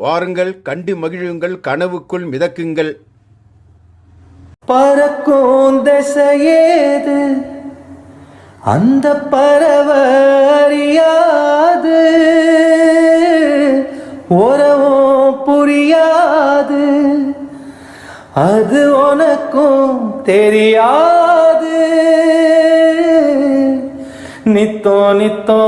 வாருங்கள் கண்டு மகிழுங்கள் கனவுக்குள் மிதக்குங்கள். பறக்கும் திசையேது? அந்த பறவை அறியாது உறவும் புரியாது. அது உனக்கும் தெரியாது. நித்தோ நித்தோ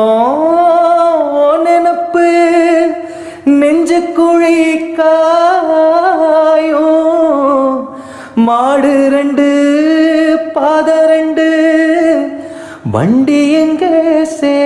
காயும் மாடு ரெண்டு பாத ரெண்டு வண்டி எங்கே சே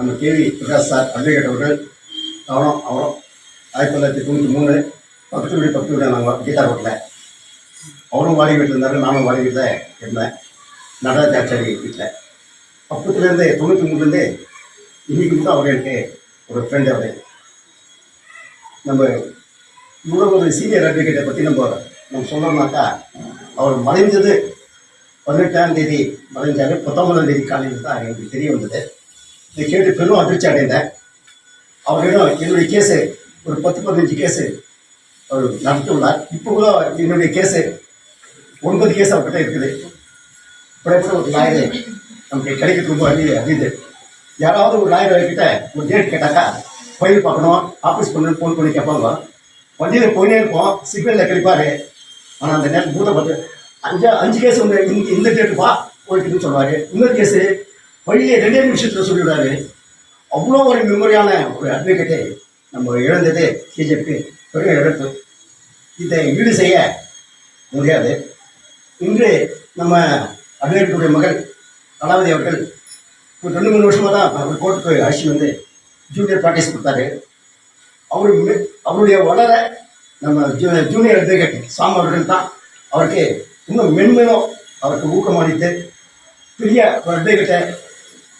நம்ம கேவி பிரகாஷ் சார் அட்வொகேட் அவர்கள் அவரும் அவரும் ஆயிரத்தி தொள்ளாயிரத்தி தொண்ணூற்றி மூணு பக்கத்து வீடு பக்கத்து வீடு நாங்கள் கீதா ரோட்டில் அவரும் வாடகை வீட்டில் இருந்தார் நானும் வாடகை வீட்டில் இருந்தேன். நடராஜாச்சாரி வீட்டில். அப்பத்துலேருந்து தொண்ணூற்றி மூணுலேருந்து இன்னைக்கு மட்டும் அவர் எனக்கு ஒரு ஃப்ரெண்டு அவர். நம்ம இவ்வளோ ஒரு சீனியர் அட்வொகேட்டை பற்றி நம்ம நம்ம சொல்லணும்னாக்கா அவர் மறைஞ்சது பதினெட்டாம் தேதி மறைஞ்சாரு பத்தொன்பதாம் தேதி காலையில் தான் எனக்கு தெரிய வந்தது. இதை கேட்டு பெரும் அதிர்ச்சி அடைந்தேன் அவரிடம் என்னுடைய கேஸு ஒரு பத்து பதினஞ்சு கேஸு அவர் நடத்தியுள்ளார் இப்போ கூட என்னுடைய கேஸு ஒன்பது கேஸ் அவர்கிட்ட இருக்குது. இப்போ ஒரு லாயரு நமக்கு கிடைக்கிறது ரொம்ப அடி அரியுது யாராவது ஒரு லாயர் கிட்ட ஒரு டேட் கேட்டாக்கா ஃபைல் பார்க்கணும் ஆஃபீஸ் பண்ணு ஃபோன் பண்ணி கேட்பாங்க. வண்டியில் போயினே இருப்போம் சிக்னலில் கிடைப்பாரு. ஆனால் அந்த நேரம் பூத்தை பார்த்து அஞ்சு அஞ்சு கேஸ் வந்து இந்த இந்த டேட்டு வா போயிட்டுன்னு சொல்லுவார். இன்னொரு கேஸு வழியே ரெண்டே நிமிஷத்தில் சொல்லிவிடாரு அவ்வளோ ஒரு மெமரியான ஒரு அட்வொகேட்டை நம்ம இழந்தது கேஜிஎஃப்க்கு பெரிய இழப்பு. இதை ஈடு செய்ய முடியாது. இன்று நம்ம அட்வொகேட்டுடைய மகள் கலாவதி அவர்கள் ஒரு ரெண்டு மூணு வருஷமாக தான் அவர் கோர்ட்டுக்கு அழைச்சி வந்து ஜூனியர் ப்ராக்டிஸ் கொடுத்தாரு. அவர் அவருடைய வளர நம்ம ஜூ- ஜூனியர் அட்வொகேட் சாம் அவர்கள் தான் அவருக்கு இன்னும் மென்மேலும் அவருக்கு ஊக்கமளித்து பெரிய ஒரு அட்வொகேட்டை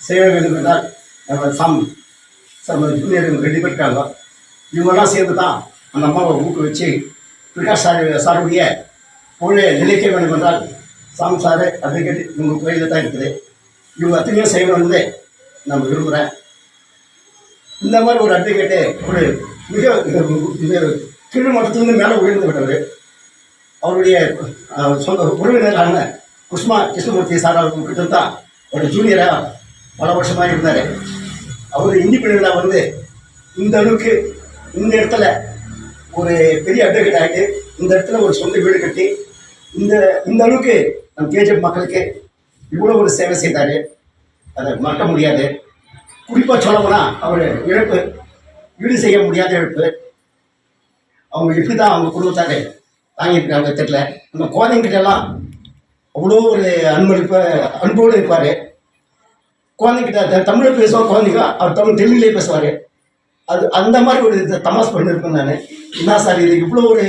செய்ய வேண்டும் என்றால் நம்ம சாம் சார் ஜூனியர் ரெண்டு பேர் இருக்காங்க இவங்கெல்லாம் சேர்ந்து தான் அந்த அம்மாவை ஊக்குவிச்சு பிரகாஷ் சார் சாருடைய புகழை நிலைக்க வேண்டும் என்றால் சாம் சார் அட்வொகேட் இவங்க கோயிலில் தான் இருக்குது. இவங்க அத்தனையும் செய்யணும்னு நம்ம விரும்புகிறேன் இந்த மாதிரி ஒரு அட்வொகேட்டு ஒரு மிக இது கீழ் மட்டத்திலிருந்து மேலே உயர்ந்து விட்டவர் அவருடைய சொந்த உறவினரான குஷ்மா கிருஷ்ணமூர்த்தி சார் அவர்கிட்ட தான் ஒரு ஜூனியராக பல வருஷமாக இருந்தார். அவர் இண்டிபெண்டாக வந்து இந்த அளவுக்கு இந்த இடத்துல ஒரு பெரிய அட்வொகேட் ஆகிட்டு இந்த இடத்துல ஒரு சொந்த வீடு கட்டி இந்த இந்த அளவுக்கு நம் கேஜப் மக்களுக்கு இவ்வளோ ஒரு சேவை செய்தார். அதை மறக்க முடியாது. குறிப்பாக சொல்லப்போனால் அவர் இழப்பு ஈடு செய்ய முடியாத இழப்பு. அவங்க எப்படி தான் அவங்க குடும்பத்தாரு தாங்கியிருக்காங்க தெரியல. நம்ம குழந்தைங்கிட்ட எல்லாம் அவ்வளோ ஒரு அன்பளிப்பு அன்போடு இருப்பார். குழந்தைகிட்ட தமிழில் பேசுவா பேசுவோம் குழந்தைங்க. அவர் தமிழ் தெலுங்குலேயே பேசுவார். அது அந்த மாதிரி ஒரு தமாஸ் பண்ணியிருக்கேன் நான். என்ன சார் இது இவ்வளோ ஒரு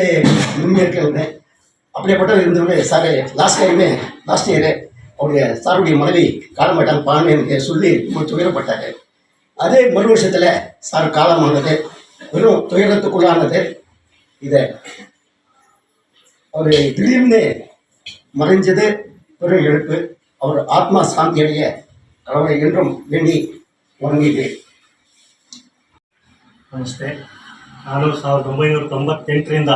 உண்மை இருக்கிறது அப்படியேப்பட்ட இருந்தவங்க சார் லாஸ்ட் டைமே லாஸ்ட் இயரு அவருடைய சாருடைய மனைவி காலமாட்டாங்க பான்னு எனக்கு சொல்லி ரொம்ப துயரப்பட்டார். அதே மறு வருஷத்தில் சார் காலமானது வெறும் துயரத்துக்குள்ளானது இதை அவர் திடீர்னு மறைஞ்சது பெரும் எழுப்பு. அவர் ஆத்மா சாந்தி அடைய கடவுளை என்றும் வேண்டி வணங்குகிறேன் ನಮಸ್ತೆ ನಾನು ಸಾವಿರದ ಒಂಬೈನೂರ ತೊಂಬತ್ತೆಂಟರಿಂದ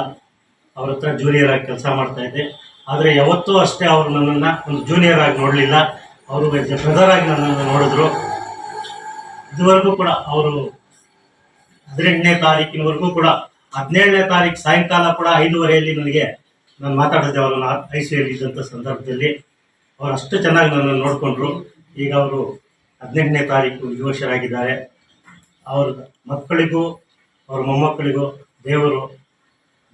ಅವ್ರ ಹತ್ರ ಜೂನಿಯರ್ ಆಗಿ ಕೆಲಸ ಮಾಡ್ತಾ ಇದ್ದೆ ಆದರೆ ಯಾವತ್ತೂ ಅಷ್ಟೇ ಅವರು ನನ್ನನ್ನು ಒಂದು ಜೂನಿಯರ್ ಆಗಿ ನೋಡಲಿಲ್ಲ ಅವರು ಬ್ರದರ್ ಆಗಿ ನನ್ನನ್ನು ನೋಡಿದ್ರು ಇದುವರೆಗೂ ಕೂಡ ಅವರು ಹದಿನೆಂಟನೇ ತಾರೀಕಿನವರೆಗೂ ಕೂಡ ಹದಿನೇಳನೇ ತಾರೀಕು ಸಾಯಂಕಾಲ ಕೂಡ ಐದೂವರೆಯಲ್ಲಿ ನನಗೆ ನಾನು ಮಾತಾಡಿದೆ ಅವರನ್ನು ಐ ಸಿ ಇದ್ದಂಥ ಸಂದರ್ಭದಲ್ಲಿ ಅವರು ಅಷ್ಟು ಚೆನ್ನಾಗಿ ನನ್ನನ್ನು ನೋಡಿಕೊಂಡ್ರು ಈಗ ಅವರು ಹದಿನೆಂಟನೇ ತಾರೀಕು ಯುವಶರಾಗಿದ್ದಾರೆ ಅವ್ರ ಮಕ್ಕಳಿಗೂ, ಅವ್ರ ಮೊಮ್ಮಕ್ಕಳಿಗೂ ದೇವರು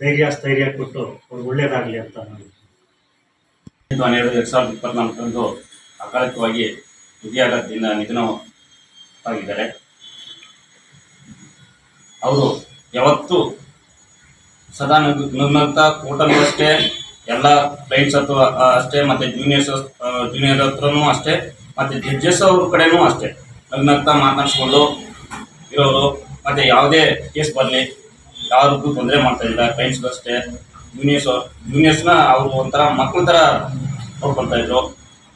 ಧೈರ್ಯ, ಸ್ಥೈರ್ಯ ಕೊಟ್ಟು ಅವ್ರು ಒಳ್ಳೇದಾಗಲಿ ಅಂತ ನಾನು ಹನ್ನೆರಡು, ಎರಡು ಸಾವಿರದ ಇಪ್ಪತ್ನಾಲ್ಕರಂದು ಅಕಾಲಿಕವಾಗಿ ಹೃದಯಾಘಾತದಿಂದ ನಿಧನವಾಗಿದ್ದಾರೆ. ಅವರು ಯಾವತ್ತೂ ಸದಾ ನಗು, ನಗ್ನಗ್ತಾ ಅಷ್ಟೇ, ಎಲ್ಲ ಕ್ಲೈಂಟ್ಸ್ ಅಥವಾ ಅಷ್ಟೇ ಮತ್ತು ಜೂನಿಯರ್ಸ್ ಜೂನಿಯರ್ ಹತ್ರನೂ ಅಷ್ಟೇ ಮತ್ತು ಜಡ್ಜಸ್ ಅವ್ರ ಕಡೆನೂ ಅಷ್ಟೇ. ನಗ್ನಗ್ತಾ ಮಾತನಾಡಿಸ್ಕೊಂಡು ಇರೋರು, ಮತ್ತು ಯಾವುದೇ ಕೇಸ್ ಬರಲಿ, ಯಾರಿಗೂ ತೊಂದರೆ ಮಾಡ್ತಾ ಇಲ್ಲ ಕ್ಲೈಂಟ್ಸ್ಗೂ ಅಷ್ಟೇ. ಜೂನಿಯರ್ಸ್ ಜೂನಿಯರ್ಸ್ನ ಅವರು ಒಂಥರ ಮಕ್ಕಳ ಥರ ನೋಡ್ಕೊಳ್ತಾ ಇದ್ರು.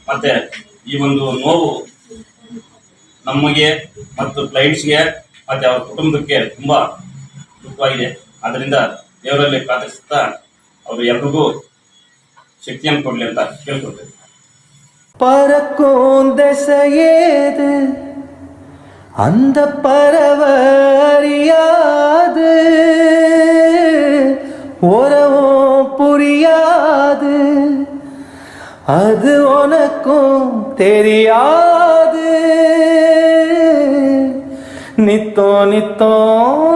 ಮತ್ತು ಈ ಒಂದು ನೋವು ನಮಗೆ ಮತ್ತು ಕ್ಲೈಂಟ್ಸ್ಗೆ ಮತ್ತು ಅವರ ಕುಟುಂಬಕ್ಕೆ ತುಂಬ ದುಃಖವಾಗಿದೆ. ಆದ್ದರಿಂದ ದೇವರಲ್ಲಿ ಪ್ರಾರ್ಥಿಸುತ್ತಾ ಅವರು ಎಲ್ರಿಗೂ ಶಕ್ತಿಯನ್ನು ಕೊಡಲಿ ಅಂತ ಕೇಳ್ಕೊಳ್ತೇವೆ பறக்கும் திசையேது? அந்த பறவறியாது. உறவும் புரியாது. அது உனக்கும் தெரியாது. நித்தோ நித்தோ